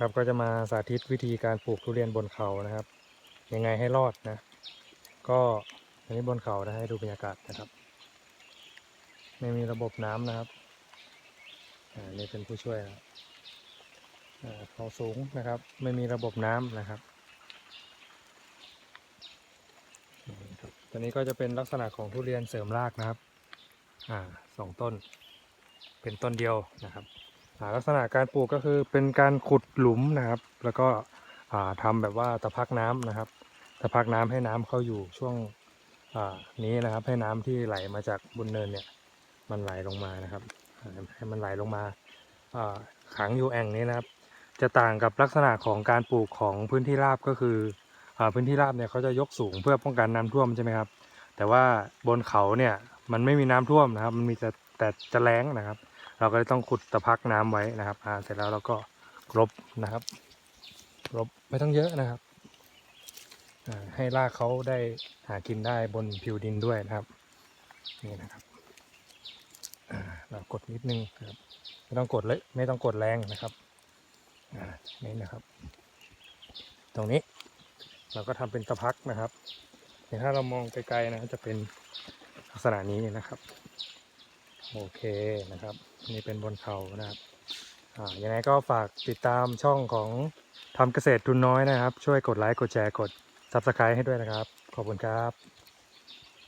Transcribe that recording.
ครับก็จะมาสาธิตวิธีการปลูกทุเรียนบนเขานะครับ ยังไงให้รอดนะ ก็อันนี้บนเขานะให้ดูบรรยากาศนะครับ ไม่มีระบบน้ำนะครับอ่านี่เป็นผู้ช่วยนะครับอ่าเขาสูงนะครับ ไม่มีระบบน้ำนะครับนี่ครับตัวนี้ก็จะเป็นลักษณะของทุเรียนเสริมรากนะครับอ่าสองต้น เป็นต้นเดียวนะครับ ลักษณะการปลูกก็คือเป็นการขุดหลุมนะครับ แล้วก็อ่าทำแบบว่าตะพักน้ำนะครับ ตะพักน้ำให้น้ำเข้าอยู่ช่วงนี้นะครับ ให้น้ำที่ไหลมาจากบนเนินเนี่ยมันไหลลงมานะครับ ให้มันไหลลงมาขังอยู่แอ่งนี้นะครับ จะต่างกับลักษณะของการปลูกของพื้นที่ราบก็คืออพื้นที่ราบเนี่ยเขาจะยกสูงเพื่อป้องกันน้ำท่วมใช่ไหมครับ แต่ว่าบนเขาเนี่ยมันไม่มีน้ำท่วมนะครับ มันมีแต่แต่จะแล้งนะครับ เราก็เลยต้องขุดตะพักน้ำไว้นะครับอ่าเสร็จแล้วเราก็กลบนะครับกลบไม่ต้องเยอะนะครับให้รากเขาได้หากินได้บนผิวดินด้วยนะครับนี่นะครับเรากดนิดนึงครับไม่ต้องกดเลยไม่ต้องกดแรงนะครับนี่นะครับ ตรงนี้เราก็ทำเป็นตะพักนะครับเดี๋ยวถ้าเรามองไกลๆนะจะเป็นลักษณะนี้นะครับ โอเคนะครับ นี่เป็นบนเขานะครับอ่ายังไงก็ฝากติดตามช่องของทำเกษตรทุนน้อยนะครับ ช่วยกดไลค์กดแชร์กด Subscribe ให้ด้วยนะครับ ขอบคุณครับ